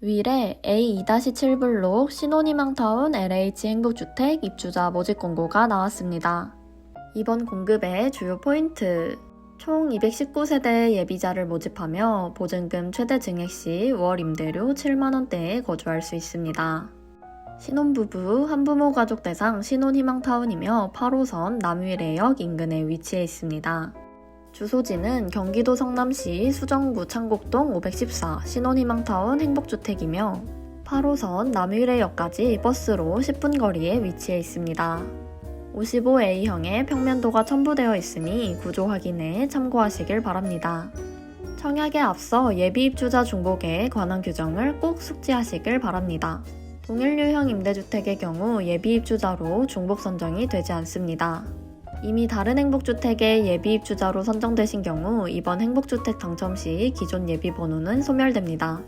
위례 A2-7블록 신혼희망타운 LH 행복주택 입주자 모집 공고가 나왔습니다. 이번 공급의 주요 포인트. 총 219세대 예비자를 모집하며 보증금 최대 증액 시 월 임대료 7만원대에 거주할 수 있습니다. 신혼부부, 한부모 가족 대상 신혼희망타운이며 8호선 남위례역 인근에 위치해 있습니다. 주소지는 경기도 성남시 수정구 창곡동 514 신혼희망타운 행복주택이며 8호선 남위례역까지 버스로 10분 거리에 위치해 있습니다. 55A형의 평면도가 첨부되어 있으니 구조 확인에 참고하시길 바랍니다. 청약에 앞서 예비 입주자 중복에 관한 규정을 꼭 숙지하시길 바랍니다. 동일유형 임대주택의 경우 예비 입주자로 중복 선정이 되지 않습니다. 이미 다른 행복주택의 예비 입주자로 선정되신 경우 이번 행복주택 당첨 시 기존 예비 번호는 소멸됩니다.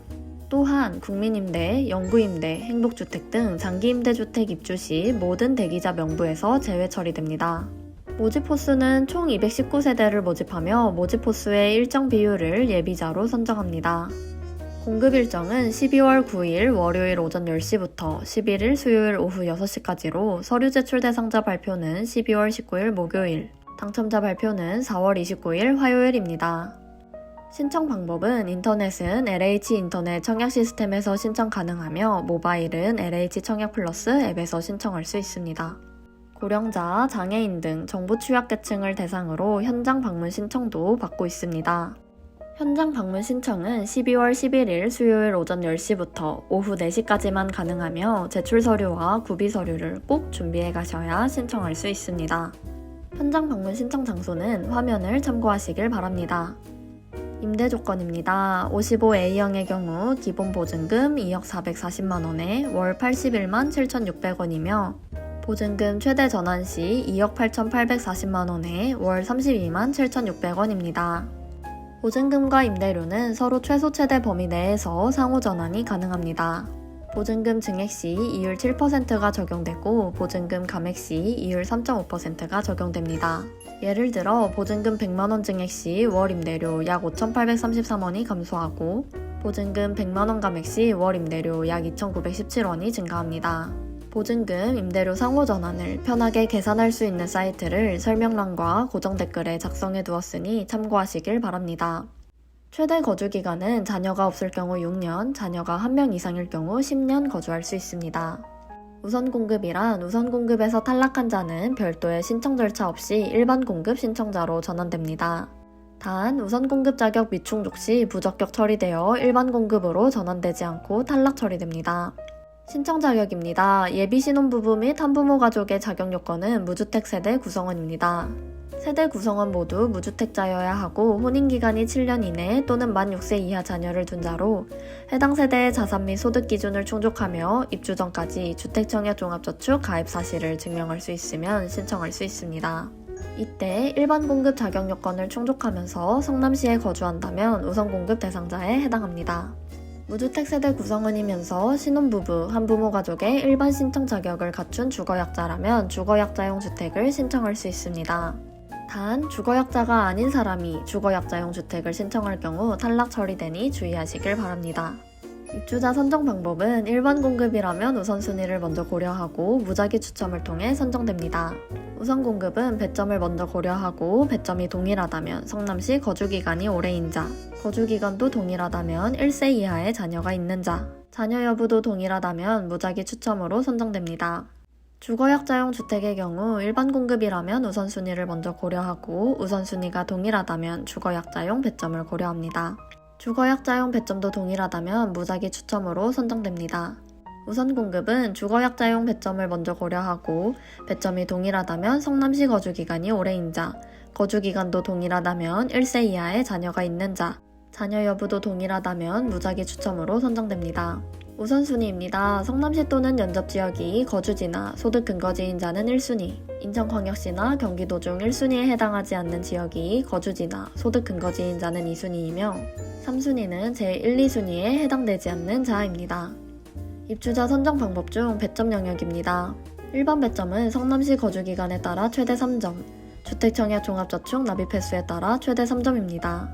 또한 국민임대, 영구임대, 행복주택 등 장기임대주택 입주 시 모든 대기자 명부에서 제외 처리됩니다. 모집 호수는 총 219세대를 모집하며 모집 호수의 일정 비율을 예비자로 선정합니다. 공급 일정은 12월 9일 월요일 오전 10시부터 11일 수요일 오후 6시까지로 서류 제출 대상자 발표는 12월 19일 목요일, 당첨자 발표는 4월 29일 화요일입니다. 신청 방법은 인터넷은 LH 인터넷 청약 시스템에서 신청 가능하며 모바일은 LH 청약 플러스 앱에서 신청할 수 있습니다. 고령자, 장애인 등 정부 취약계층을 대상으로 현장 방문 신청도 받고 있습니다. 현장 방문 신청은 12월 11일 수요일 오전 10시부터 오후 4시까지만 가능하며 제출 서류와 구비 서류를 꼭 준비해 가셔야 신청할 수 있습니다. 현장 방문 신청 장소는 화면을 참고하시길 바랍니다. 임대 조건입니다. 55A형의 경우 기본 보증금 2억 440만원에 월 81만 7,600원이며 보증금 최대 전환 시 2억 8,840만원에 월 32만 7,600원입니다. 보증금과 임대료는 서로 최소 최대 범위 내에서 상호 전환이 가능합니다. 보증금 증액 시 이율 7%가 적용되고 보증금 감액 시 이율 3.5%가 적용됩니다. 예를 들어 보증금 100만원 증액 시 월 임대료 약 5,833원이 감소하고 보증금 100만원 감액 시 월 임대료 약 2,917원이 증가합니다. 보증금, 임대료 상호 전환을 편하게 계산할 수 있는 사이트를 설명란과 고정 댓글에 작성해 두었으니 참고하시길 바랍니다. 최대 거주 기간은 자녀가 없을 경우 6년, 자녀가 1명 이상일 경우 10년 거주할 수 있습니다. 우선 공급이란 우선 공급에서 탈락한 자는 별도의 신청 절차 없이 일반 공급 신청자로 전환됩니다. 단, 우선 공급 자격 미충족 시 부적격 처리되어 일반 공급으로 전환되지 않고 탈락 처리됩니다. 신청 자격입니다. 예비 신혼부부 및 한부모 가족의 자격 요건은 무주택 세대 구성원입니다. 세대 구성원 모두 무주택자여야 하고 혼인기간이 7년 이내 또는 만 6세 이하 자녀를 둔 자로 해당 세대의 자산 및 소득 기준을 충족하며 입주 전까지 주택청약 종합저축 가입 사실을 증명할 수 있으면 신청할 수 있습니다. 이때 일반 공급 자격 요건을 충족하면서 성남시에 거주한다면 우선 공급 대상자에 해당합니다. 무주택 세대 구성원이면서 신혼부부, 한부모 가족의 일반 신청 자격을 갖춘 주거약자라면 주거약자용 주택을 신청할 수 있습니다. 단, 주거약자가 아닌 사람이 주거약자용 주택을 신청할 경우 탈락 처리되니 주의하시길 바랍니다. 입주자 선정 방법은 일반 공급이라면 우선순위를 먼저 고려하고 무작위 추첨을 통해 선정됩니다. 우선 공급은 배점을 먼저 고려하고 배점이 동일하다면 성남시 거주기간이 오래인 자, 거주기간도 동일하다면 1세 이하의 자녀가 있는 자, 자녀 여부도 동일하다면 무작위 추첨으로 선정됩니다. 주거약자용 주택의 경우 일반 공급이라면 우선순위를 먼저 고려하고 우선순위가 동일하다면 주거약자용 배점을 고려합니다. 주거약자용 배점도 동일하다면 무작위 추첨으로 선정됩니다. 우선 공급은 주거약자용 배점을 먼저 고려하고 배점이 동일하다면 성남시 거주기간이 오래인 자, 거주기간도 동일하다면 1세 이하의 자녀가 있는 자, 자녀 여부도 동일하다면 무작위 추첨으로 선정됩니다. 우선순위입니다. 성남시 또는 연접지역이 거주지나 소득 근거지인 자는 1순위, 인천광역시나 경기도 중 1순위에 해당하지 않는 지역이 거주지나 소득 근거지인 자는 2순위이며 3순위는 제1, 2순위에 해당되지 않는 자입니다. 입주자 선정 방법 중 배점 영역입니다. 일반 배점은 성남시 거주 기간에 따라 최대 3점, 주택청약 종합저축 납입 횟수에 따라 최대 3점입니다.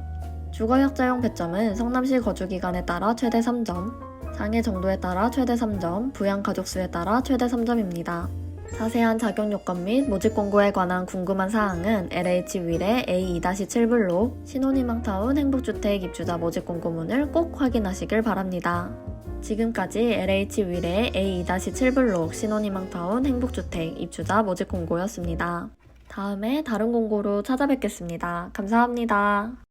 주거약자용 배점은 성남시 거주 기간에 따라 최대 3점, 장애 정도에 따라 최대 3점, 부양 가족 수에 따라 최대 3점입니다. 자세한 자격 요건 및 모집 공고에 관한 궁금한 사항은 LH 윌의 A2-7블록 신혼희망타운 행복주택 입주자 모집 공고문을 꼭 확인하시길 바랍니다. 지금까지 LH 윌의 A2-7블록 신혼희망타운 행복주택 입주자 모집 공고였습니다. 다음에 다른 공고로 찾아뵙겠습니다. 감사합니다.